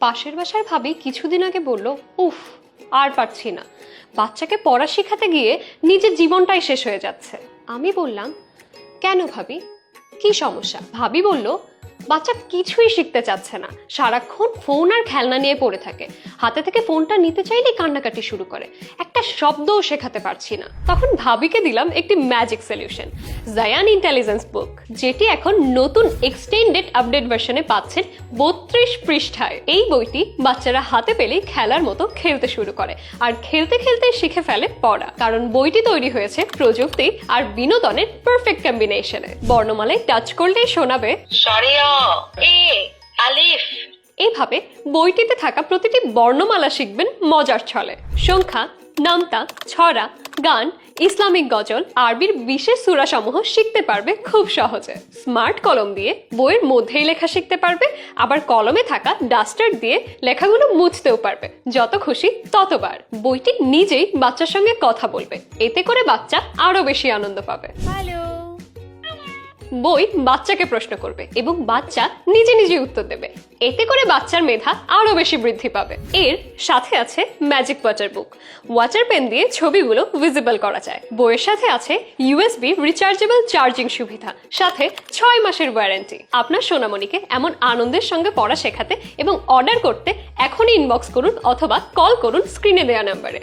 পাশের বাসার ভাবি কিছুদিন আগে বলল, উফ, আর পারছি না। বাচ্চাকে পড়া শেখাতে গিয়ে নিজের জীবনটাই শেষ হয়ে যাচ্ছে। আমি বললাম, কেন ভাবি? কি সমস্যা? ভাবি বলল বাচ্চা কিছুই শিখতে চাচ্ছে না। সারাক্ষণ ফোন আর খেলনা নিয়ে পড়ে থাকে। হাতে থেকে ফোনটা নিতে চাইলেই কান্নাকাটি শুরু করে। একটা শব্দও শেখাতে পারছি না। তখন ভাবিকে দিলাম একটি ম্যাজিক সলিউশন জায়ান ইন্টেলিজেন্স বুক যেটি এখন নতুন এক্সটেন্ডেড আপডেট ভার্সনে পাচ্ছেন বত্রিশ পৃষ্ঠায়। এই বইটি বাচ্চারা হাতে পেলেই খেলার মতো খেলতে শুরু করে আর খেলতে খেলতে শিখে ফেলে পড়া। কারণ বইটি তৈরি হয়েছে প্রযুক্তি আর বিনোদনের পারফেক্ট কম্বিনেশনে বর্ণমালায় টাচ করলেই শোনাবে সরিয়া এ আলিফ। এইভাবে বইটিতে থাকা প্রতিটি বর্ণমালা শিখবেন মজার ছলে। সংখ্যা নামতা ছড়া গান ইসলামিক গজল আরবির বিশেষ সুরাসমূহ শিখতে পারবে খুব সহজে। স্মার্ট কলম দিয়ে বইয়ের মধ্যেই লেখা শিখতে পারবে আবার কলমে থাকা ডাস্টার দিয়ে লেখাগুলো মুছতেও পারবে। যত খুশি ততবার। বইটি নিজেই বাচ্চার সঙ্গে কথা বলবে। এতে করে বাচ্চা আরও বেশি আনন্দ পাবে। বই বাচ্চাকে প্রশ্ন করবে এবং বাচ্চা নিজে নিজে উত্তর দেবে। এতে করে বাচ্চার মেধা আরও বেশি বৃদ্ধি পাবে। এর সাথে আছে magic water book water pen দিয়ে ছবিগুলো ভিজিবল করা যায়। বইয়ের সাথে আছে ইউএসবি রিচার্জেবল চার্জিং সুবিধা। সাথে ছয় মাসের ওয়ারেন্টি আপনার সোনামণিকে এমন আনন্দের সঙ্গে পড়া শেখাতে এবং অর্ডার করতে এখনই ইনবক্স করুন অথবা কল করুন স্ক্রিনে দেওয়া নাম্বারে